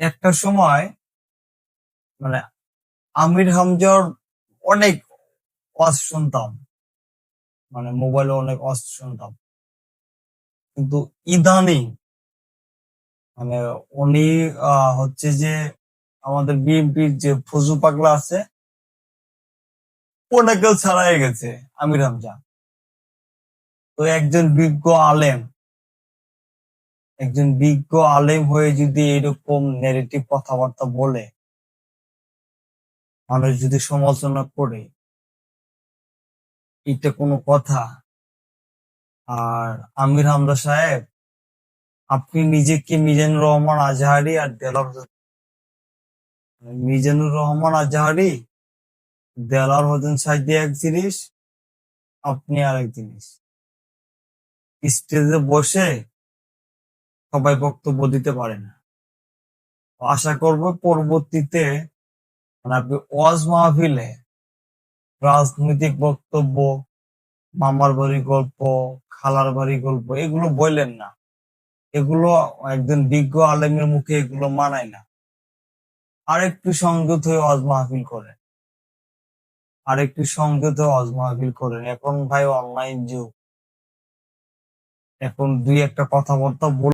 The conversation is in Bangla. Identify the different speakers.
Speaker 1: একটা সময় মানে আমির হামজার অনেক ওয়াজ শুনতাম। মানে মোবাইলে অনেক ওয়াজ শুনতাম। কিন্তু ইদানিং মানে উনি হচ্ছে যে আমাদের বিএনপির যে ফজু পাগলা আছে ওনাকেও ছাড়াই গেছে আমির হামজা। তো একজন বিজ্ঞ আলেম একজন বিজ্ঞ আলেম হয়ে যদি এরকম নেগেটিভ কথাবার্তা বলে, মানুষ যদি সমালোচনা করে, এটা কোনো কথা? আর আমির হামজা সাহেব, আপনি নিজেকে মিজানুর রহমান আজহারি আর দেলার মিজানুর রহমান আজহারি দেলার হোসেন সাইদি এক জিনিস, আপনি আর এক জিনিস স্টেজে বসে সবাই বক্তব্য দিতে পারে না। আশা করব পরবর্তীতে মানে আপনি ওয়াজ মাহফিলে রাজনৈতিক বক্তব্য, মামার বাড়ি গল্প, খালার বাড়ি গল্প এগুলো বললেন না। এগুলো একজন বিজ্ঞ আলেমের মুখে এগুলো মানায় না। আরেকটু সংযত হয়ে ওয়াজ মাহফিল করেন। আরেকটু সংযত ওয়াজ মাহফিল করেন। এখন ভাই অনলাইন যুগ। এখন দুই একটা কথাবার্তা বলে